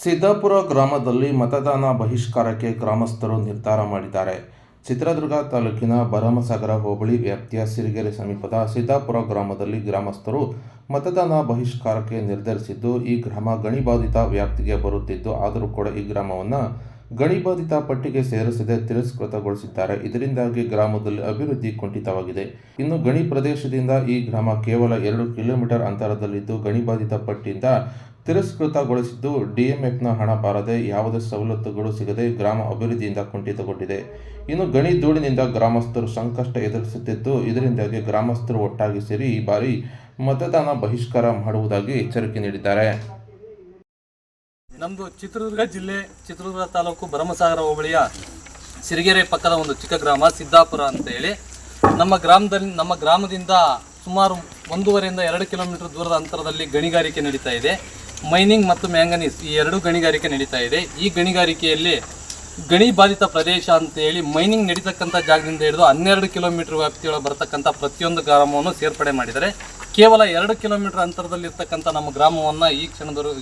ಸಿದ್ದಾಪುರ ಗ್ರಾಮದಲ್ಲಿ ಮತದಾನ ಬಹಿಷ್ಕಾರಕ್ಕೆ ಗ್ರಾಮಸ್ಥರು ನಿರ್ಧಾರ ಮಾಡಿದ್ದಾರೆ. ಚಿತ್ರದುರ್ಗ ತಾಲೂಕಿನ ಭರಮಸಾಗರ ಹೋಬಳಿ ವ್ಯಾಪ್ತಿಯ ಸಿರಿಗೆರೆ ಸಮೀಪದ ಸಿದ್ದಾಪುರ ಗ್ರಾಮದಲ್ಲಿ ಗ್ರಾಮಸ್ಥರು ಮತದಾನ ಬಹಿಷ್ಕಾರಕ್ಕೆ ನಿರ್ಧರಿಸಿದ್ದು, ಈ ಗ್ರಾಮ ಗಣಿಬಾಧಿತ ವ್ಯಾಪ್ತಿಗೆ ಬರುತ್ತಿದ್ದು, ಆದರೂ ಕೂಡ ಈ ಗ್ರಾಮವನ್ನು ಗಣಿಬಾಧಿತ ಪಟ್ಟಿಗೆ ಸೇರಿಸದೆ ತಿರಸ್ಕೃತಗೊಳಿಸಿದ್ದಾರೆ. ಇದರಿಂದಾಗಿ ಗ್ರಾಮದಲ್ಲಿ ಅಭಿವೃದ್ಧಿ ಕುಂಠಿತವಾಗಿದೆ. ಇನ್ನು ಗಣಿ ಪ್ರದೇಶದಿಂದ ಈ ಗ್ರಾಮ ಕೇವಲ ಎರಡು ಕಿಲೋಮೀಟರ್ ಅಂತರದಲ್ಲಿದ್ದು, ಗಣಿಬಾಧಿತ ಪಟ್ಟಿಯಿಂದ ತಿರಸ್ಕೃತಗೊಳಿಸಿದ್ದು, ಡಿಎಂಎಫ್ನ ಹಣ ಬಾರದೆ ಯಾವುದೇ ಸವಲತ್ತುಗಳು ಸಿಗದೆ ಗ್ರಾಮ ಅಭಿವೃದ್ಧಿಯಿಂದ ಕುಂಠಿತಗೊಂಡಿದೆ. ಇನ್ನು ಗಣಿ ಧೂಳಿನಿಂದ ಗ್ರಾಮಸ್ಥರು ಸಂಕಷ್ಟ ಎದುರಿಸುತ್ತಿದ್ದು, ಇದರಿಂದಾಗಿ ಗ್ರಾಮಸ್ಥರು ಒಟ್ಟಾಗಿ ಸೇರಿ ಈ ಬಾರಿ ಮತದಾನ ಬಹಿಷ್ಕಾರ ಮಾಡುವುದಾಗಿ ಎಚ್ಚರಿಕೆ ನೀಡಿದ್ದಾರೆ. ನಮ್ಮದು ಚಿತ್ರದುರ್ಗ ಜಿಲ್ಲೆ, ಚಿತ್ರದುರ್ಗ ತಾಲೂಕು ಭರಮಸಾಗರ ಹೋಬಳಿಯ ಸಿರಿಗೆರೆ ಪಕ್ಕದ ಒಂದು ಚಿಕ್ಕ ಗ್ರಾಮ, ಸಿದ್ದಾಪುರ ಅಂತ ಹೇಳಿ. ನಮ್ಮ ಗ್ರಾಮದಲ್ಲಿ, ನಮ್ಮ ಗ್ರಾಮದಿಂದ ಸುಮಾರು ಒಂದೂವರೆಯಿಂದ ಎರಡು ಕಿಲೋಮೀಟರ್ ದೂರದ ಅಂತರದಲ್ಲಿ ಗಣಿಗಾರಿಕೆ ನಡೀತಾ ಇದೆ. ಮೈನಿಂಗ್ ಮತ್ತು ಮ್ಯಾಂಗನೀಸ್ ಈ ಎರಡು ಗಣಿಗಾರಿಕೆ ನಡೀತಾ ಇದೆ. ಈ ಗಣಿಗಾರಿಕೆಯಲ್ಲಿ ಗಣಿ ಬಾಧಿತ ಪ್ರದೇಶ ಅಂತ ಹೇಳಿ ಮೈನಿಂಗ್ ನಡೀತಕ್ಕಂಥ ಜಾಗದಿಂದ ಹಿಡಿದು ಹನ್ನೆರಡು ಕಿಲೋಮೀಟರ್ ವ್ಯಾಪ್ತಿಯೊಳಗೆ ಬರತಕ್ಕಂಥ ಪ್ರತಿಯೊಂದು ಗ್ರಾಮವನ್ನು ಸೇರ್ಪಡೆ ಮಾಡಿದ್ದಾರೆ. ಕೇವಲ ಎರಡು ಕಿಲೋಮೀಟರ್ ಅಂತರದಲ್ಲಿರ್ತಕ್ಕಂಥ ನಮ್ಮ ಗ್ರಾಮವನ್ನು ಈ ಕ್ಷಣದವರು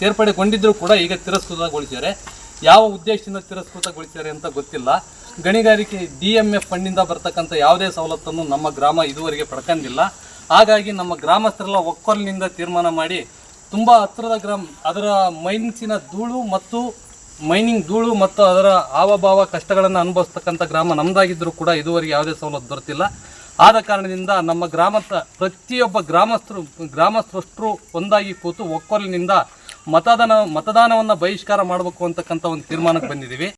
ಸೇರ್ಪಡೆಗೊಂಡಿದ್ದರೂ ಕೂಡ ಈಗ ತಿರಸ್ಕೃತಗೊಳಿಸಿದ್ದಾರೆ. ಯಾವ ಉದ್ದೇಶದಿಂದ ತಿರಸ್ಕೃತಗೊಳಿಸಿದ್ದಾರೆ ಅಂತ ಗೊತ್ತಿಲ್ಲ. ಗಣಿಗಾರಿಕೆ ಡಿ ಎಂ ಎಫ್ ಫಂಡಿಂದ ಬರ್ತಕ್ಕಂಥ ಯಾವುದೇ ಸವಲತ್ತನ್ನು ನಮ್ಮ ಗ್ರಾಮ ಇದುವರೆಗೆ ಪಡ್ಕೊಂಡಿಲ್ಲ. ಹಾಗಾಗಿ ನಮ್ಮ ಗ್ರಾಮಸ್ಥರೆಲ್ಲ ಒಕ್ಕೊಲಿನಿಂದ ತೀರ್ಮಾನ ಮಾಡಿ ತುಂಬ ಹತ್ತಿರದ ಗ್ರಾಮ, ಅದರ ಮೈನ್ಸಿನ ಧೂಳು ಮತ್ತು ಮೈನಿಂಗ್ ಧೂಳು ಮತ್ತು ಅದರ ಹಾವಭಾವ ಕಷ್ಟಗಳನ್ನು ಅನುಭವಿಸ್ತಕ್ಕಂಥ ಗ್ರಾಮ ನಮ್ಮದಾಗಿದ್ದರೂ ಕೂಡ ಇದುವರೆಗೆ ಯಾವುದೇ ಸವಲತ್ತು ದೊರೆತಿಲ್ಲ ಆದ ಕಾರಣದಿಂದ ನಮ್ಮ ಗ್ರಾಮದ ಪ್ರತಿಯೊಬ್ಬ ಗ್ರಾಮಸ್ಥರು, ಗ್ರಾಮಸ್ಥರಷ್ಟರು ಒಂದಾಗಿ ಕೂತು ಒಕ್ಕೊಲಿನಿಂದ ಮತದಾನ ಮತದಾನವನ್ನು ಬಹಿಷ್ಕಾರ ಮಾಡಬೇಕು ಅಂತಕ್ಕಂಥ ಒಂದು ತೀರ್ಮಾನಕ್ಕೆ ಬಂದಿದ್ದೀವಿ.